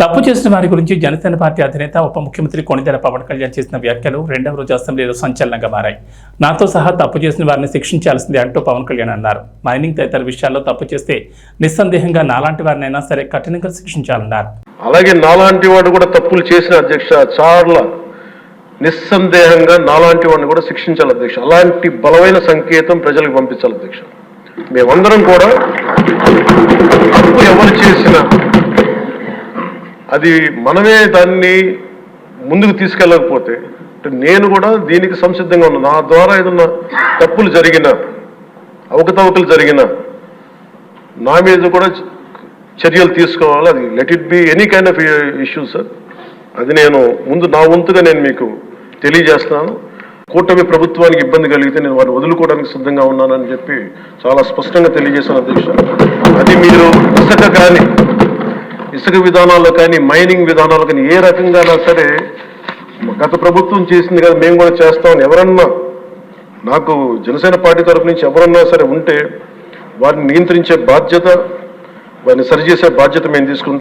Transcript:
తప్పు చేసిన వారి గురించి జనసేన పార్టీ అధినేత ఉప ముఖ్యమంత్రి కొణిదెల పవన్ కళ్యాణ్ చేసిన వ్యాఖ్యలు రెండవ రోజు అసెంబ్లీలో సంచలనంగా మారాయి. నాతో సహా తప్పు చేసిన వారిని శిక్షించాల్సిందే అంటూ పవన్ కళ్యాణ్ అన్నారు. మైనింగ్ తదితర విషయాల్లో తప్పు చేస్తే నిస్సందేహంగా నాలాంటి వారినైనా సరే కఠినంగా శిక్షించాలన్నారు. అలాగే నాలాంటి వాడు కూడా తప్పులు చేసిన అధ్యక్ష చాలా నిస్సందేహంగా నాలాంటి వాడిని కూడా శిక్షించాలి అధ్యక్ష. అలాంటి బలమైన సంకేతం ప్రజలకు పంపించాలి అధ్యక్ష. మేమందరం కూడా తప్పు ఎవరు చేసి అది మనమే దాన్ని ముందుకు తీసుకెళ్ళకపోతే నేను కూడా దీనికి సంసిద్ధంగా ఉన్నాను. నా ద్వారా ఏదన్నా తప్పులు జరిగినా అవకతవకలు జరిగినా నా మీద కూడా చర్యలు తీసుకోవాలి. అది let it be any kind of issue sir అది నేను ముందు నా వంతుగా నేను మీకు తెలియజేస్తున్నాను. కూటమి ప్రభుత్వానికి ఇబ్బంది కలిగితే నేను వారిని వదులుకోవడానికి సిద్ధంగా ఉన్నానని చెప్పి చాలా స్పష్టంగా తెలియజేశాను అధ్యక్ష అది మీరు పుస్తక కానీ ఇసుక విధానాల్లో కానీ మైనింగ్ విధానాలు కానీ ఏ రకంగానా సరే గత ప్రభుత్వం చేసింది కదా మేము కూడా చేస్తామని ఎవరన్నా నాకు జనసేన పార్టీ తరపు నుంచి ఎవరన్నా సరే ఉంటే వారిని నియంత్రించే బాధ్యత వారిని సరిచేసే బాధ్యత మేము తీసుకుంటాం.